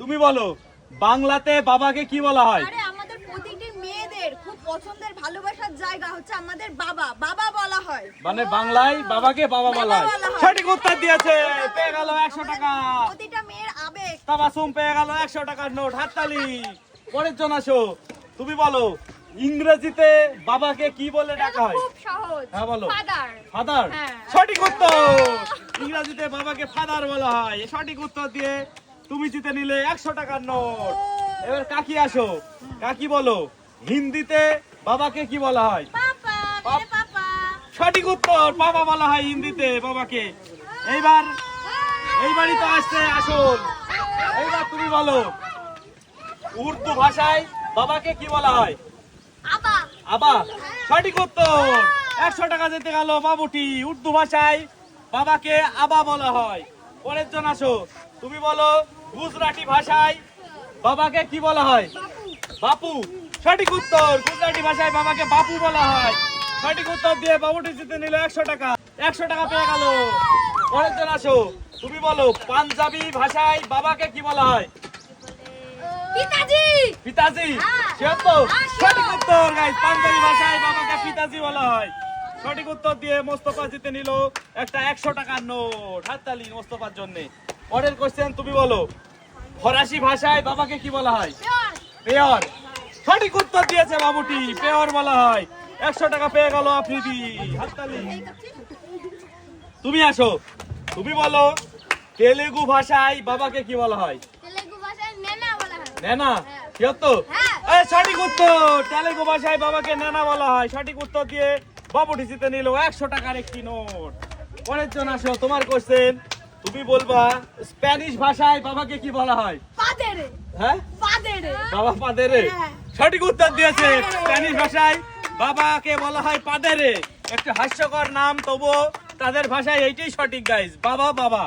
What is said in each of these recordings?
তুমি বলো বাংলাতে বাবাকে কি বলা হয়? আরে আমাদের প্রতিটি মেয়েদের খুব পছন্দের ভালোবাসার জায়গা হচ্ছে আমাদের বাবা। বাবা বলা হয়। মানে বাংলায় বাবাকে বাবা বলা হয়। সঠিক উত্তর দিয়েছে পেয়ে গেল একশো টাকা। প্রতিটা মেয়ের আবেগ। তাবাসুম পেয়ে গেল একশো টাকার নোট হাততালি। পরের জন আসো। তুমি বলো ইংরেজিতে বাবাকে কি বলে ডাকা হয়? খুব সহজ। হ্যাঁ, বলো। ফাদার ফাদার হ্যাঁ। সঠিক উত্তর। ইংরেজিতে বাবাকে ফাদার বলা হয়। সঠিক উত্তর দিয়ে তুমি জিতে নিলে একশো টাকার নোট। এবার কাকি আসো। কাকি বলো হিন্দিতে বাবাকে কি বলা হয়? সঠিক উত্তর বাবা বলা হয় হিন্দিতে বাবাকে। এইবার এইবারই তো আসছে আসল। এইবার তুমি বলো উর্দু ভাষায় বাবাকে কি বলা হয়? আবা। সঠিক উত্তর। একশো টাকা যেতে গেল বাবুটি। উর্দু ভাষায় বাবাকে আবা বলা হয়। পরের জন আসো। তুমি বলো গুজরাটি ভাষায় বাবাকে কি বলা হয়? বাপু। সঠিক উত্তর গুজরাটি ভাষায় বাবাকে বাপু বলা হয়। সঠিক উত্তর দিয়ে বাবুটি জিতে নিল একশো টাকা। একশো টাকা পেয়ে গেল। পরের জন আসো। তুমি বলো পাঞ্জাবি ভাষায় বাবাকে কি বলা হয়? পিতাজি। পিতাজি। হ্যাঁ। তো সঠিক উত্তর গাইস পাঞ্জাবি ভাষায় বাবাকে পিতাজি বলা হয়। সঠিক উত্তর দিয়ে মোস্তফা জিতে নিল একটা একশো টাকার নোট হাততালি মোস্তফার জন্য। পরের কোশ্চেন তুমি বলো। ফরাসি ভাষায় বাবাকে কি বলা হয়? পেয়র সঠিক উত্তর দিয়েছে বাবুটি পেয়র বলা হয়। একশো টাকা পেয়ে গেল আফ্রিদি হাততালি। তুমি আসো। তুমি বলো তেলেগু ভাষায় বাবাকে কি বলা হয়? নেনা হয়। তো হ্যাঁ। সঠিক উত্তর। তেলেগু ভাষায় বাবাকে নেনা বলা হয়। সঠিক উত্তর দিয়ে বাবুটি জিতে নিল একশো টাকার একটি নোট। পরের জন আসো তোমার কোশ্চেন তুমি বলবা স্প্যানিশ ভাষায় বাবাকে কি বলা হয়? পাদেরে। হ্যাঁ? পাদেরে। বাবা পাদেরে? হ্যাঁ। সঠিক উত্তর দিয়েছে স্প্যানিশ ভাষায় বাবাকে বলা হয় পাদেরে। একটা হাস্যকর নাম তবুও তাদের ভাষায় এইটাই সঠিক গাইজ বাবা বাবা।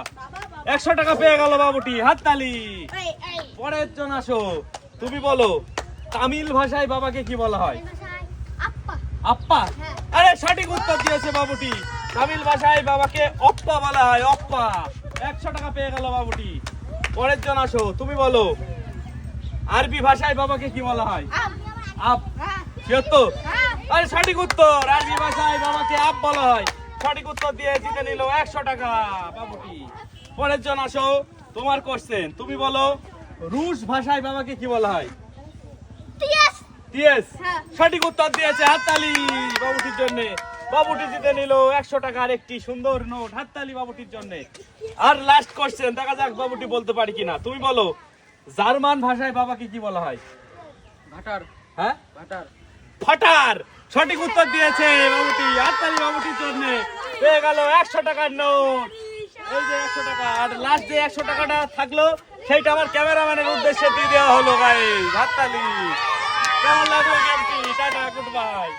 একশো টাকা পেয়ে গেল বাবুটি হাততালি। পরের জন আসো। তুমি বলো তামিল ভাষায় বাবাকে কি বলা হয়? আপ্পা। আপ্পা? হ্যাঁ। আরে সঠিক উত্তর দিয়েছে বাবুটি। তামিল ভাষায় বাবাকে অপ্পা বলা হয় অপ্পা। একশো টাকা পেয়ে গেল বাবুটি। পরের জন আসো তুমি বলো। আরবি ভাষায় বাবাকে কি বলা হয়? আপ। হ্যাঁ। তো হ্যাঁ। আরে সঠিক উত্তর আরবি ভাষায় বাবাকে আপ বলা হয়। সঠিক উত্তর দিয়ে জিতে নিল একশো টাকা বাবুটি। পরের জন আসো তোমার কোশ্চেন তুমি বলো রুশ ভাষায় বাবাকে কি বলা হয়? হ্যাঁ। সঠিক উত্তর দিয়েছে হাততালি বাবুটির জন্য। বাবুটি জিতে নিল একশো টাকার একটি সুন্দর নোট হাততালি বাবুটির জন্য। আর লাস্ট কোশ্চেন দেখা যাক বাবুটি বলতে পারি কিনা। তুমি বলো জার্মান ভাষায় বাবাকে কি বলা হয়? ভাটার। হ্যাঁ? ভাটার। ফাটার সঠিক উত্তর দিয়েছে বাবুটি হাততালি বাবুটির জন্য। পেয়ে গেল একশো টাকার নোট। এই যে একশো টাকা আর লাস্ট যে একশো টাকাটা থাকল সেইটা আমার ক্যামেরাম্যানের উদ্দেশ্যে দিয়ে দেওয়া হলো গাইজ হাততালি। কেমন লাগল টাটা গুড বাই